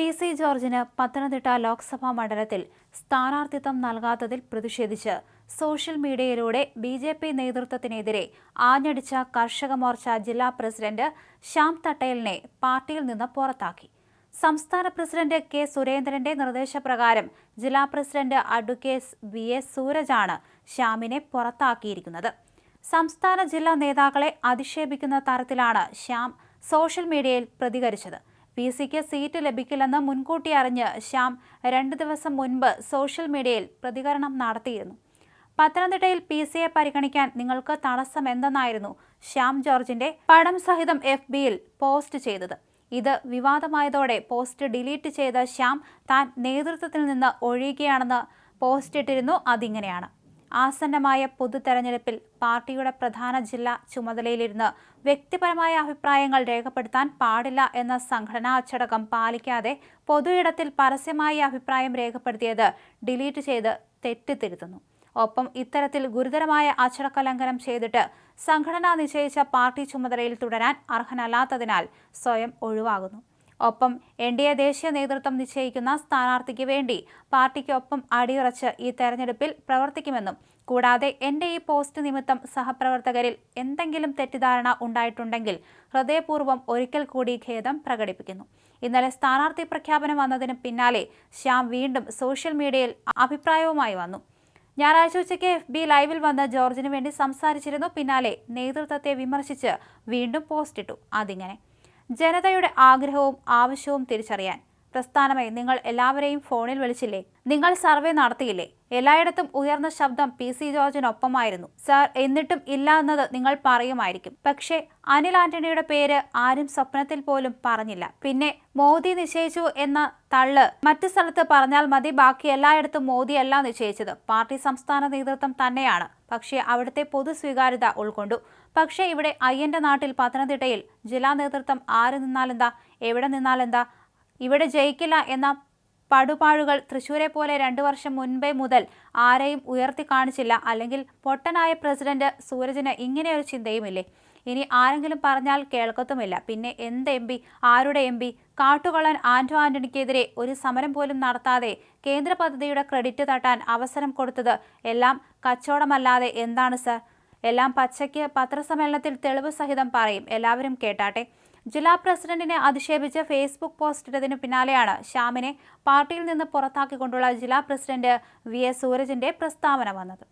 P C ജോർജിന് പത്തനംതിട്ട ലോക്സഭാ മണ്ഡലത്തിൽ സ്ഥാനാർത്ഥിത്വം നൽകാത്തതിൽ പ്രതിഷേധിച്ച് സോഷ്യൽ മീഡിയയിലൂടെ ബി ജെ പി നേതൃത്വത്തിനെതിരെ ആഞ്ഞടിച്ച കർഷക മോർച്ച ജില്ലാ പ്രസിഡന്റ് ശ്യാം തട്ടേലിനെ പാർട്ടിയിൽ നിന്ന് പുറത്താക്കി. സംസ്ഥാന പ്രസിഡന്റ് കെ സുരേന്ദ്രന്റെ നിർദ്ദേശപ്രകാരം ജില്ലാ പ്രസിഡന്റ് അഡ്വക്കേറ്റ് വി എസ് സൂരജാണ് ശ്യാമിനെ പുറത്താക്കിയിരിക്കുന്നത്. സംസ്ഥാന ജില്ലാ നേതാക്കളെ അധിക്ഷേപിക്കുന്ന തരത്തിലാണ് ശ്യാം സോഷ്യൽ മീഡിയയിൽ പ്രതികരിച്ചത്. പി സിക്ക് സീറ്റ് ലഭിക്കില്ലെന്ന് മുൻകൂട്ടി അറിഞ്ഞ് ശ്യാം രണ്ട് ദിവസം മുൻപ് സോഷ്യൽ മീഡിയയിൽ പ്രതികരണം നടത്തിയിരുന്നു. പത്തനംതിട്ടയിൽ പി സിയെ പരിഗണിക്കാൻ നിങ്ങൾക്ക് തടസ്സം എന്തെന്നായിരുന്നു ശ്യാം ജോർജിന്റെ പടം സഹിതം എഫ് ബിയിൽ പോസ്റ്റ് ചെയ്തത്. ഇത് വിവാദമായതോടെ പോസ്റ്റ് ഡിലീറ്റ് ചെയ്ത ശ്യാം താൻ നേതൃത്വത്തിൽ നിന്ന് ഒഴിയുകയാണെന്ന് പോസ്റ്റ് ഇട്ടിരുന്നു അതിങ്ങനെയാണ്. ആസന്നമായ പൊതു തെരഞ്ഞെടുപ്പിൽ പാർട്ടിയുടെ പ്രധാന ജില്ലാ ചുമതലയിലിരുന്ന് വ്യക്തിപരമായ അഭിപ്രായങ്ങൾ രേഖപ്പെടുത്താൻ പാടില്ല എന്ന സംഘടനാ അച്ചടക്കം പാലിക്കാതെ പൊതുയിടത്തിൽ പരസ്യമായി അഭിപ്രായം രേഖപ്പെടുത്തിയത് ഡിലീറ്റ് ചെയ്ത് തെറ്റിത്തിരുത്തുന്നു. ഒപ്പം ഇത്തരത്തിൽ ഗുരുതരമായ അച്ചടക്ക ലംഘനം ചെയ്തിട്ട് സംഘടന നിശ്ചയിച്ച പാർട്ടി ചുമതലയിൽ തുടരാൻ അർഹനല്ലാത്തതിനാൽ സ്വയം ഒഴിവാകുന്നു. ഒപ്പം എൻ ഡി എ ദേശീയ നേതൃത്വം നിശ്ചയിക്കുന്ന സ്ഥാനാർത്ഥിക്ക് വേണ്ടി പാർട്ടിക്കൊപ്പം അടിയുറച്ച് ഈ തെരഞ്ഞെടുപ്പിൽ പ്രവർത്തിക്കുമെന്നും കൂടാതെ എന്റെ ഈ പോസ്റ്റ് നിമിത്തം സഹപ്രവർത്തകരിൽ എന്തെങ്കിലും തെറ്റിദ്ധാരണ ഉണ്ടായിട്ടുണ്ടെങ്കിൽ ഹൃദയപൂർവം ഒരിക്കൽ കൂടി ഖേദം പ്രകടിപ്പിക്കുന്നു. ഇന്നലെ സ്ഥാനാർത്ഥി പ്രഖ്യാപനം വന്നതിന് പിന്നാലെ ശ്യാം വീണ്ടും സോഷ്യൽ മീഡിയയിൽ അഭിപ്രായവുമായി വന്നു. ഞായറാഴ്ച ഉച്ചയ്ക്ക് എഫ് ബി ലൈവിൽ വന്ന് ജോർജിന് വേണ്ടി സംസാരിച്ചിരുന്നു. പിന്നാലെ നേതൃത്വത്തെ വിമർശിച്ച് വീണ്ടും പോസ്റ്റിട്ടു. അതിങ്ങനെ ജനതയുടെ ആഗ്രഹവും ആവശ്യവും തിരിച്ചറിയാൻ പ്രസ്ഥാനമായി നിങ്ങൾ എല്ലാവരെയും ഫോണിൽ വിളിച്ചില്ലേ? നിങ്ങൾ സർവേ നടത്തിയില്ലേ? എല്ലായിടത്തും ഉയർന്ന ശബ്ദം പി സി ജോർജിനൊപ്പമായിരുന്നു. സർ എന്നിട്ടും ഇല്ല എന്നത് നിങ്ങൾ പറയുമായിരിക്കും. പക്ഷേ അനിൽ ആന്റണിയുടെ പേര് ആരും സ്വപ്നത്തിൽ പോലും പറഞ്ഞില്ല. പിന്നെ മോദി നിശ്ചയിച്ചു എന്ന തള്ള് മറ്റു സ്ഥലത്ത് പറഞ്ഞാൽ മതി ബാക്കി എല്ലായിടത്തും മോദിയല്ല നിശ്ചയിച്ചത്. പാർട്ടി സംസ്ഥാന നേതൃത്വം തന്നെയാണ്. പക്ഷേ അവിടുത്തെ പൊതു സ്വീകാര്യത ഉൾക്കൊണ്ടു. പക്ഷേ ഇവിടെ അയ്യന്റെ നാട്ടിൽ പത്തനംതിട്ടയിൽ ജില്ലാ നേതൃത്വം ആര് നിന്നാലെന്താ? എവിടെ നിന്നാലെന്താ? ഇവിടെ ജയിക്കില്ല എന്ന പടുപാഴുകൾ തൃശൂരെ പോലെ രണ്ടു വർഷം മുൻപേ മുതൽ ആരെയും ഉയർത്തി കാണിച്ചില്ല. അല്ലെങ്കിൽ പൊട്ടനായ പ്രസിഡന്റ് സൂരജിന് ഇങ്ങനെയൊരു ചിന്തയുമില്ലേ? ഇനി ആരെങ്കിലും പറഞ്ഞാൽ കേൾക്കത്തുമില്ല. പിന്നെ എന്ത് എം പി? ആരുടെ എം പി? കാട്ടുകള്ളൻ ആന്റോ ആന്റണിക്കെതിരെ ഒരു സമരം പോലും നടത്താതെ കേന്ദ്ര പദ്ധതിയുടെ ക്രെഡിറ്റ് തട്ടാൻ അവസരം കൊടുത്തത് എല്ലാം കച്ചവടമല്ലാതെ എന്താണ് സർ? എല്ലാം പച്ചയ്ക്ക് പത്രസമ്മേളനത്തിൽ തെളിവ് സഹിതം പറയും. എല്ലാവരും കേട്ടാട്ടെ. ജില്ലാ പ്രസിഡന്റിനെ അധിക്ഷേപിച്ച് ഫേസ്ബുക്ക് പോസ്റ്റ് ഇട്ടതിനു പിന്നാലെയാണ് ശ്യാമിനെ പാർട്ടിയിൽ നിന്ന് പുറത്താക്കിക്കൊണ്ടുള്ള ജില്ലാ പ്രസിഡന്റ് വി എസ് സൂരജിന്റെ പ്രസ്താവന വന്നത്.